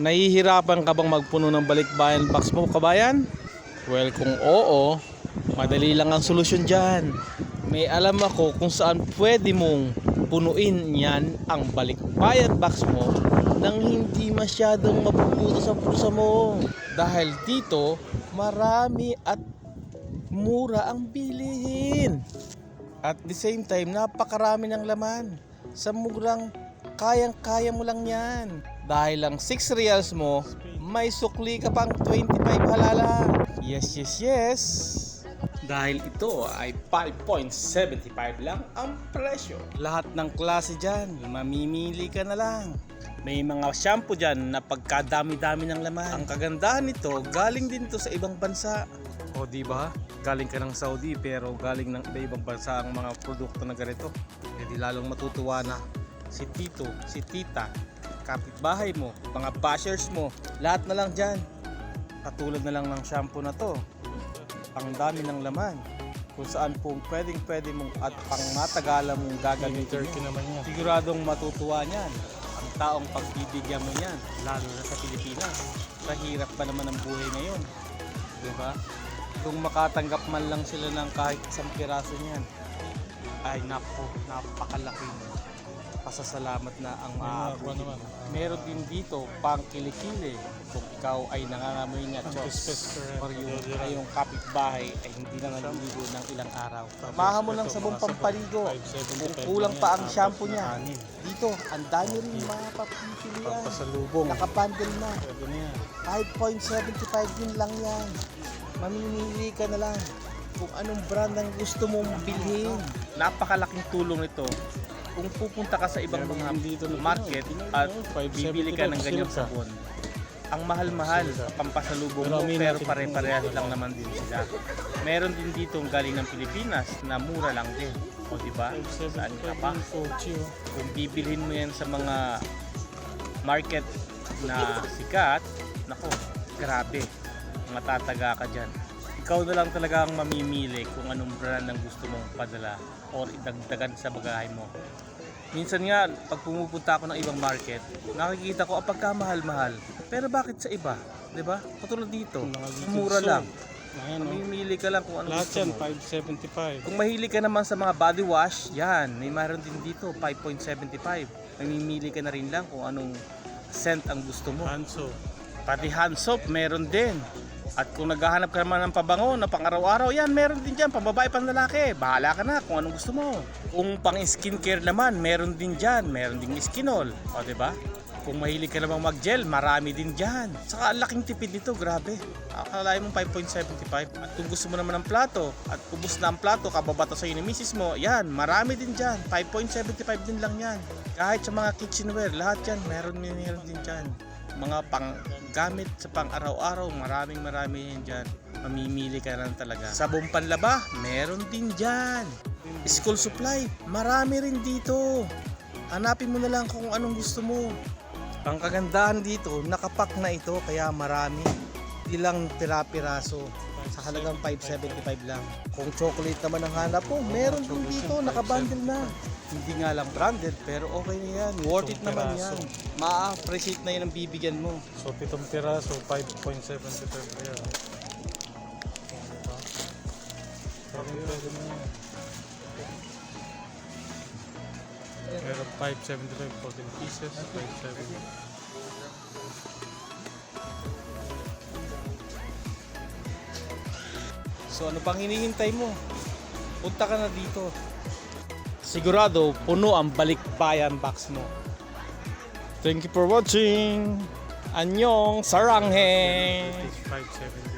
Nahihirapan ka bang magpuno ng balikbayan box mo, kabayan? Well, kung oo, madali lang ang solusyon dyan. May alam ako kung saan pwede mong punuin yan ang balikbayan box mo nang hindi masyadong mapuputo sa pusa mo. Dahil dito, marami at mura ang bilihin. At the same time, napakarami ng laman. Sa murang kayang-kaya mo lang yan. Dahil lang 6 reals mo, may sukli ka pang 25 halala. Yes, yes, yes. Dahil ito ay 5.75 lang ang presyo. Lahat ng klase dyan, mamimili ka na lang. May mga shampoo dyan na pagkadami-dami ng laman. Ang kagandahan nito, galing din to sa ibang bansa. O di ba? Galing ka ng Saudi pero galing ng iba-ibang bansa ang mga produkto na ganito. E di lalong matutuwa na si Tito, si Tita, kapitbahay mo, mga bashers mo, lahat na lang dyan. Katulad na lang ng shampoo na to. Ang dami ng laman. Kung saan po pwedeng pwede mong at pang matagalan mong gagamitin Turkey mo. naman yan. Siguradong matutuwa niyan. Ang taong pagbibigyan mo niyan, lalo na sa Pilipinas. Sa hirap pa naman ang buhay ngayon. Di ba? Kung makatanggap man lang sila ng kahit isang piraso niyan, ay napo, napakalaki pasasalamat na ang maaabot. Meron din dito pang kilikili kung ikaw ay nangangamoy nga Ang chos pespes or yung, ay yung kapitbahay ay hindi na naliligo ng ilang araw. Maha mo ng sabong pampaligo. 575 Kung kulang pa ang shampoo niya. Dito, ang dami rin mga papipilian. Nakabundle na. Pwede na yan. 5.75 din lang yan. Mamimili ka na lang kung anong brand ang gusto mong bilhin. Napakalaking tulong ito. Kung pupunta ka sa ibang mga market at bibili ka ng 575 ganyang sabon, ang mahal-mahal pampasalubong mo pero pare-parehas lang naman din sila. Meron din dito ang galing ng Pilipinas na mura lang din. O di ba? Saan ka 575 pa? kung bibilhin mo yan sa mga market na sikat, nako, grabe, matataga ka dyan. Ikaw na lang talaga ang mamimili kung anong brand ang gusto mong padala or idagdagan sa bagahe mo. Minsan nga, pag pumupunta ako ng ibang market, nakikita ko ang pagkamahal-mahal. Pero bakit sa iba? ba? Katulad dito, mura lang. Ayan. Mamimili ka lang kung ano Lahat gusto yan, mo. 575. Kung mahilig ka naman sa mga body wash, yan, may meron din dito, 5.75. Mamimili ka na rin lang kung anong scent ang gusto mo. Hanso. Pati hand soap, meron din. At kung naghahanap ka naman ng pabango na pang araw-araw, yan, meron din dyan, pambabae, pang lalaki. Bahala ka na kung anong gusto mo. Kung pang skincare naman, meron din dyan, meron din skinol. O, ba? Kung mahilig ka namang mag-gel, marami din dyan. Saka laking tipid nito, grabe. Akalain mo 5.75. At kung gusto mo naman ng plato, at ubus na ang plato, kababata sa'yo ni misis mo, yan, marami din dyan. 5.75 din lang yan. Kahit sa mga kitchenware, lahat yan, meron, meron din dyan. Mga pang gamit sa pang araw-araw, maraming marami yan dyan. Mamimili ka lang talaga. Sabong panlaba, meron din dyan. School supply, marami rin dito. Hanapin mo na lang kung anong gusto mo. Ang kagandahan dito, nakapak na ito kaya marami. Di lang pira-piraso. Sa halagang 5.75 lang. Kung chocolate naman ang hanap mo, meron din dito, nakabundle na. Hindi nga lang branded, pero okay na yan. Worth it naman piraso. yan. Ma-appreciate na yan ang bibigyan mo. So, pitong piraso, 5.75 kaya. Diba? Pwede pwede na yan. Meron 5.75, 14 pieces, 5.75. So ano pang hinihintay mo? Punta ka na dito. Sigurado puno ang balikbayan box mo. Thank you for watching. Anyong saranghe. It is 5.75.